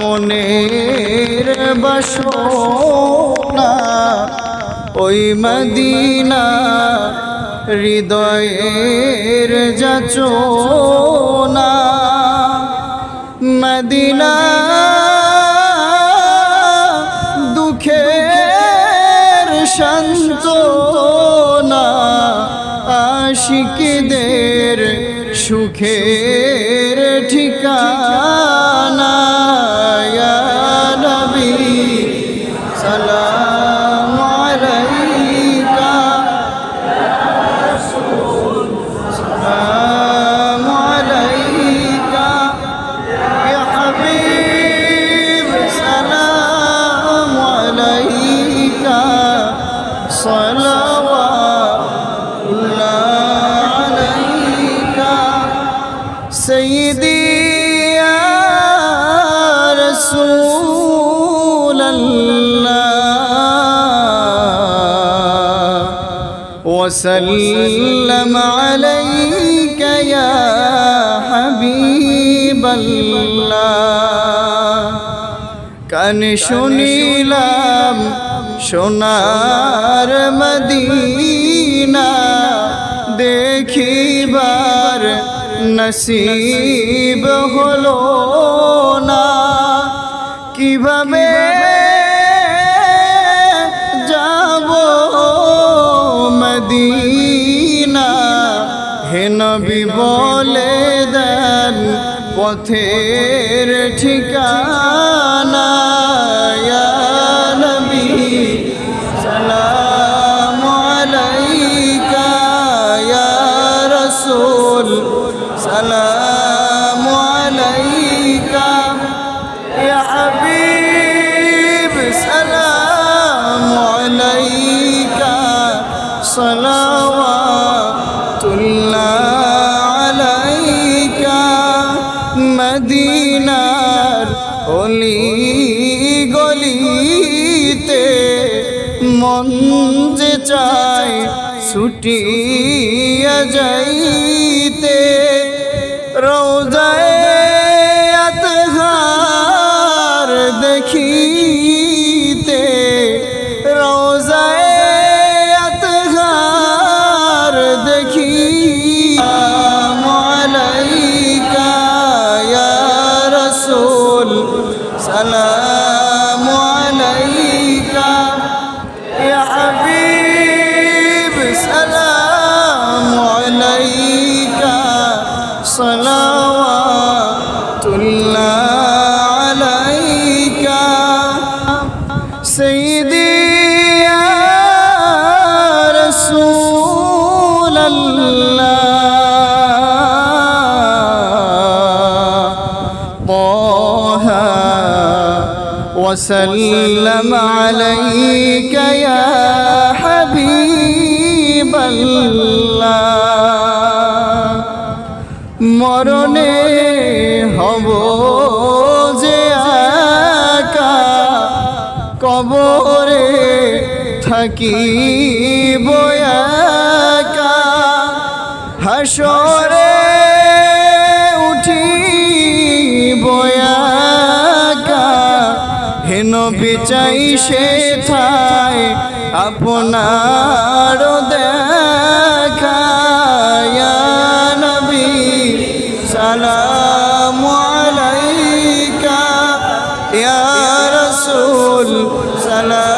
মনের বাসনা। ওই মদিনা হৃদয়ের যাচনা। মদিনা দুঃখের শান্তনা আশিকদের সুখের ঠিকানা। سيدي يا رسول الله وسلم عليك يا حبيب الله কান শুনিলাম সোনার মদিনা দেখিবার নসিব হলো না। কীভাবে যাব মদিনা? হে নবী বলে দেন পথের ঠিকানা। সালাম আলাইকা ইয়া হাবিব সালাম আলাইকা সালাওয়াতুল্লাহ আলাইকা মদিনার অলি গলিতে মন যে চায় ছুটিয়া যাইতে السلام عليك يا حبيبي سلام عليك. صلوات الله عليك. سيدي يا رسول الله. طه وسلم عليك يا حبيب الله মরণে হব যে একা কবরে থাকি একা হাসরে হেন বিচাই সে থায় আপনার দেখা ইয়া নবী সালাম আলাইকা ইয়া রাসূল সালাম